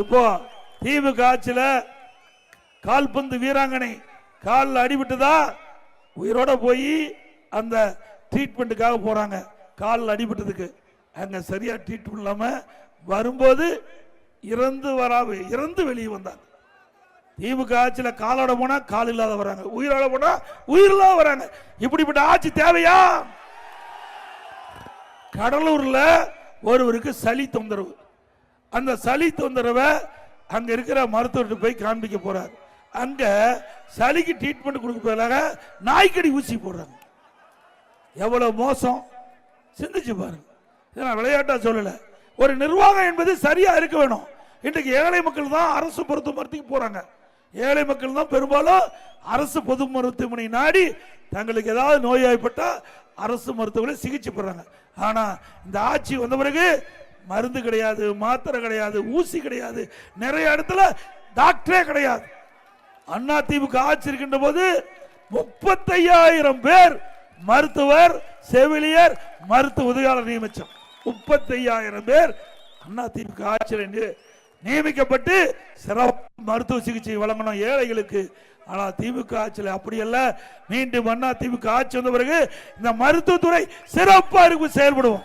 இப்போ திமுக ஆட்சியில கால்பந்து வீராங்கனை காலில் அடிபட்டுதா? உயிரோட போய் அந்த ட்ரீட்மெண்ட்டுக்காக போறாங்க. காலில் அடிபட்டதுக்கு. அங்க சரியா ட்ரீட்மெண்ட் இல்லாம வரும்போது இறந்து வராம இறந்து வெளியே வந்தாங்க. திமுக ஆட்சியில காலோட போனா கால் இல்லாத வராங்க. உயிரோட போனா உயிர் இல்லாத வராங்க. இப்படிப்பட்ட ஆட்சி தேவையா? கடலூர்ல ஒருவருக்கு சளி தொந்தரவு. அந்த சளி தொந்தரவை அங்க இருக்கிற மருத்துவர்கிட்ட போய் காண்பிக்க போறார். அங்க சளிக்கு ட்ரீட்மெண்ட் கொடுக்க பதிலாக நாய்க்கடி ஊசி போடுறாங்க. எவ்வளவு மோசம்? சிந்திச்சு பாருங்க. நான் விளையாட்டா சொல்லல. ஒரு நிர்வாகம் என்பது சரியா இருக்க வேணும். இன்றைக்கு ஏழை மக்கள் தான் அரசு மருத்துவமனைக்கு போறாங்க. ஏழை மக்கள் தான் பெரும்பாலும் அரசு பொது மருத்துவமனை நாடி தங்களுக்கு ஏதாவது நோயாய்ப்பட்டால் அரசு மருத்துவமனை சிகிச்சை பெறாங்க ஆனால் இந்த ஆட்சி வந்த பிறகு மருந்து கிடையாது மாத்திரை கிடையாது ஊசி கிடையாது. நிறைய இடத்துல டாக்டரே கிடையாது. அண்ணா திமுக ஆட்சி இருக்கின்ற போது முப்பத்தையாயிரம் பேர் மருத்துவர் செவிலியர் மருத்துவ உதவியாளர் நியமிச்சோம். முப்பத்தையாயிரம் பேர் அண்ணா திமுக ஆட்சியில் நியமிக்கப்பட்டு சிறப்பு மருத்துவ சிகிச்சை வழங்கணும் ஏழைகளுக்கு. ஆனால் திமுக ஆட்சியில் அப்படி அல்ல. மீண்டும் அண்ணா திமுக ஆட்சி வந்த பிறகு இந்த மருத்துவத்துறை சிறப்பாக இருக்கும் செயல்படுவோம்.